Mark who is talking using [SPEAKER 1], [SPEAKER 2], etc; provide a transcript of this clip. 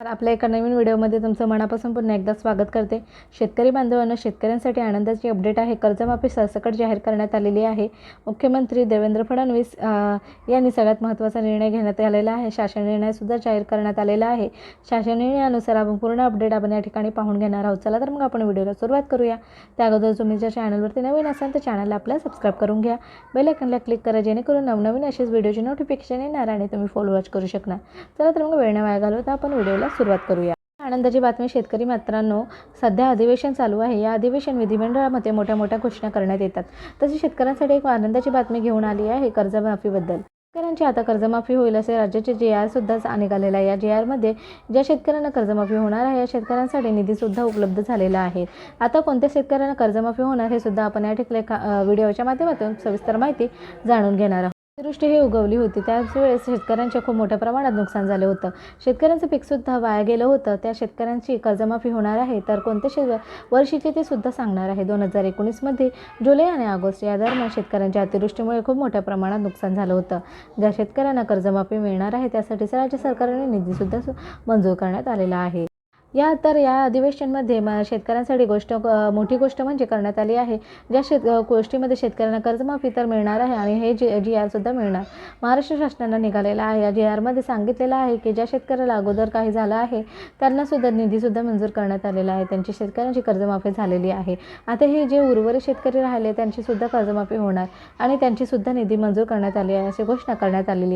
[SPEAKER 1] तर आपल्या एका नवीन व्हिडिओमध्ये तुमचं मनापासून पुन्हा एकदा स्वागत करते. शेतकरी बांधवांना शेतकऱ्यांसाठी आनंदाची अपडेट आहे. कर्जमाफी सरसकट जाहीर करण्यात आलेली आहे. मुख्यमंत्री देवेंद्र फडणवीस यांनी सगळ्यात महत्त्वाचा निर्णय घेण्यात आलेला आहे. शासन निर्णयसुद्धा जाहीर करण्यात आलेला आहे. शासन निर्णयानुसार आपण पूर्ण अपडेट आपण या ठिकाणी पाहून घेणार आहोत. चला तर मग आपण व्हिडिओला सुरुवात करूया. त्या अगोदर तुम्ही ज्या चॅनलवरती नवीन असाल तर चॅनलला आपल्या सबस्क्राईब करून घ्या. बेल आयकनला क्लिक करा जेणेकरून नवनवीन असेच व्हिडिओचे नोटिफिकेशन येणार आणि तुम्ही फॉलो वॉच करू शकणार. चला तर मग वेळ न वाया घालवता आपण व्हिडिओला सुरुवात करूया. आनंदाची बातमी शेतकरी मित्रांनो सध्या अधिवेशन चालू आहे. या अधिवेशन विधिमंडळामध्ये मोठ्या मोठ्या घोषणा करण्यात येतात. तसेच शेतकऱ्यांसाठी एक आनंदाची बातमी घेऊन आली आहे कर्जमाफीबद्दल. शेतकऱ्यांची आता कर्जमाफी होईल असे राज्याचे जे आर सुद्धा निघालेला आहे. या जे आरमध्ये ज्या शेतकऱ्यांना कर्जमाफी होणार आहे या शेतकऱ्यांसाठी निधीसुद्धा उपलब्ध झालेला आहे. आता कोणत्या शेतकऱ्यांना कर्जमाफी होणार हे सुद्धा आपण या ठिकाणी व्हिडिओच्या माध्यमातून सविस्तर माहिती जाणून घेणार आहोत. अतिवृष्टी ही उगवली होती. त्याच वेळेस शेतकऱ्यांचे खूप मोठ्या प्रमाणात नुकसान झालं होतं. शेतकऱ्यांचं पीकसुद्धा वाया गेलं होतं. त्या शेतकऱ्यांची कर्जमाफी होणार आहे तर कोणते शे वर्षीचे ते सुद्धा सांगणार आहे. दोन हजार एकोणीसमध्ये जुलै आणि ऑगस्ट या दरम्यान शेतकऱ्यांच्या अतिवृष्टीमुळे खूप मोठ्या प्रमाणात नुकसान झालं होतं. ज्या शेतकऱ्यांना कर्जमाफी मिळणार आहे त्यासाठी राज्य सरकारने निधीसुद्धा सु- मंजूर करण्यात आलेला आहे. या तर या अधिवेशनमध्ये म शेतकऱ्यांसाठी गोष्ट मोठी गोष्ट म्हणजे करण्यात आली आहे. ज्या शेत गोष्टीमध्ये शेतकऱ्यांना कर्जमाफी तर मिळणार आहे आणि हे जी जी आरसुद्धा मिळणार. महाराष्ट्र शासनानं निघालेला आहे. या जी आरमध्ये सांगितलेलं आहे की ज्या शेतकऱ्याला अगोदर काही झालं आहे त्यांनासुद्धा निधीसुद्धा मंजूर करण्यात आलेला आहे. त्यांची शेतकऱ्यांची कर्जमाफी झालेली आहे. आता हे जे उर्वरित शेतकरी राहिले त्यांचीसुद्धा कर्जमाफी होणार आणि त्यांचीसुद्धा निधी मंजूर करण्यात आली आहे अशी घोषणा करण्यात आलेली आहे.